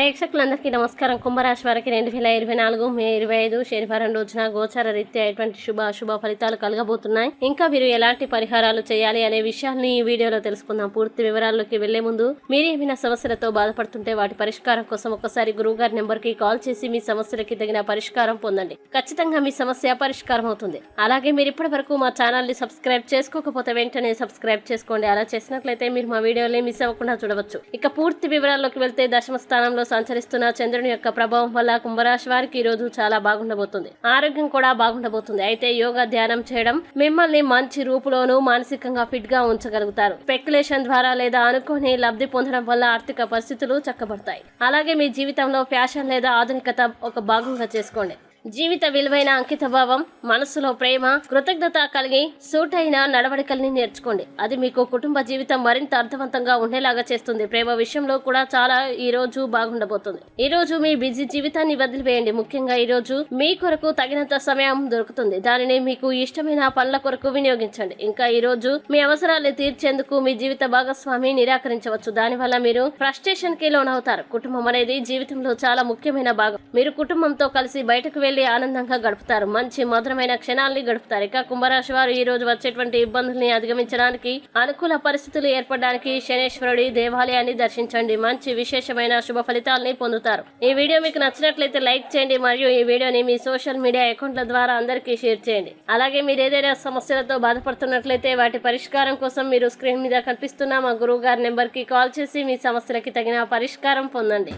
ప్రేక్షకులందరికీ నమస్కారం. కుంభరాశి వారికి రెండు వేల ఇరవై నాలుగు మే ఇరవై ఐదు శనివారం రోజున గోచార రీత్యా ఎటువంటి శుభ అశుభ ఫలితాలు కలగబోతున్నాయి. ఇంకా మీరు ఎలాంటి పరిహారాలు చేయాలి అనే విషయాన్ని ఈ వీడియోలో తెలుసుకుందాం. పూర్తి వివరాల్లోకి వెళ్ళే ముందు మీరు ఏమైనా సమస్యలతో బాధపడుతుంటే వాటి పరిష్కారం కోసం ఒకసారి గురువు గారి కాల్ చేసి మీ సమస్యలకి తగిన పరిష్కారం పొందండి. ఖచ్చితంగా మీ సమస్య పరిష్కారం అవుతుంది. అలాగే మీరు ఇప్పటి వరకు మా ఛానల్ని సబ్స్క్రైబ్ చేసుకోకపోతే వెంటనే సబ్స్క్రైబ్ చేసుకోండి. అలా చేసినట్లయితే మీరు మా వీడియోని మిస్ అవ్వకుండా చూడవచ్చు. ఇక పూర్తి వివరాల్లోకి వెళ్తే దశమ స్థానంలో సంచరిస్తున్న చంద్రుని యొక్క ప్రభావం వల్ల కుంభరాశి వారికి ఈ రోజు చాలా బాగుండబోతుంది. ఆరోగ్యం కూడా బాగుండబోతుంది. అయితే యోగా ధ్యానం చేయడం మిమ్మల్ని మంచి రూపులోను మానసికంగా ఫిట్గా ఉంచగలుగుతారు. స్పెక్యులేషన్ ద్వారా లేదా అనుకుని లబ్ధి పొందడం వల్ల ఆర్థిక పరిస్థితులు చక్కబడతాయి. అలాగే మీ జీవితంలో ఫ్యాషన్ లేదా ఆధునికత ఒక భాగంగా చేసుకోండి. జీవిత విలువైన అంకితభావం మనసులో ప్రేమ కృతజ్ఞత కలిగి సూటైన నడవడికల్ని నేర్చుకోండి. అది మీకు కుటుంబ జీవితం మరింత అర్థవంతంగా ఉండేలాగా చేస్తుంది. ప్రేమ విషయంలో కూడా చాలా ఈ రోజు బాగుండబోతుంది. ఈ రోజు మీ బిజీ జీవితాన్ని వదిలివేయండి. ముఖ్యంగా ఈ రోజు మీ కొరకు తగినంత సమయం దొరుకుతుంది. దానిని మీకు ఇష్టమైన పనుల కొరకు వినియోగించండి. ఇంకా ఈ రోజు మీ అవసరాలు తీర్చేందుకు మీ జీవిత భాగస్వామి నిరాకరించవచ్చు. దానివల్ల మీరు ఫ్రస్ట్రేషన్కి లోనవుతారు. కుటుంబం అనేది జీవితంలో చాలా ముఖ్యమైన భాగం. మీరు కుటుంబంతో కలిసి బయటకు వెళ్ళి ఆనందంగా గడుపుతారు. మంచి మధురమైన క్షణాల్ని గడుపుతారు. ఇక కుంభరాశి వారు ఈ రోజు వచ్చేటువంటి ఇబ్బందుల్ని అధిగమించడానికి అనుకూల పరిస్థితులు ఏర్పడడానికి శనేశ్వరుడి దేవాలయాన్ని దర్శించండి. మంచి విశేషమైన శుభ ఫలితాలని పొందుతారు. ఈ వీడియో మీకు నచ్చినట్లయితే లైక్ చేయండి మరియు ఈ వీడియోని మీ సోషల్ మీడియా అకౌంట్ల ద్వారా అందరికీ షేర్ చేయండి. అలాగే మీరు ఏదైనా సమస్యలతో బాధపడుతున్నట్లయితే వాటి పరిష్కారం కోసం మీరు స్క్రీన్ మీద కనిపిస్తున్న మా గురువు గారి నెంబర్కి కాల్ చేసి మీ సమస్యలకి తగిన పరిష్కారం పొందండి.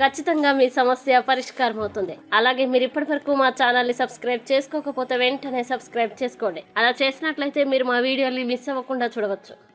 ఖచ్చితంగా మీ సమస్య పరిష్కారం అవుతుంది. అలాగే మీరు ఇప్పటి వరకు మా ఛానల్ని సబ్స్క్రైబ్ చేసుకోకపోతే వెంటనే సబ్స్క్రైబ్ చేసుకోండి. అలా చేసినట్లయితే మీరు మా వీడియోని మిస్ అవ్వకుండా చూడవచ్చు.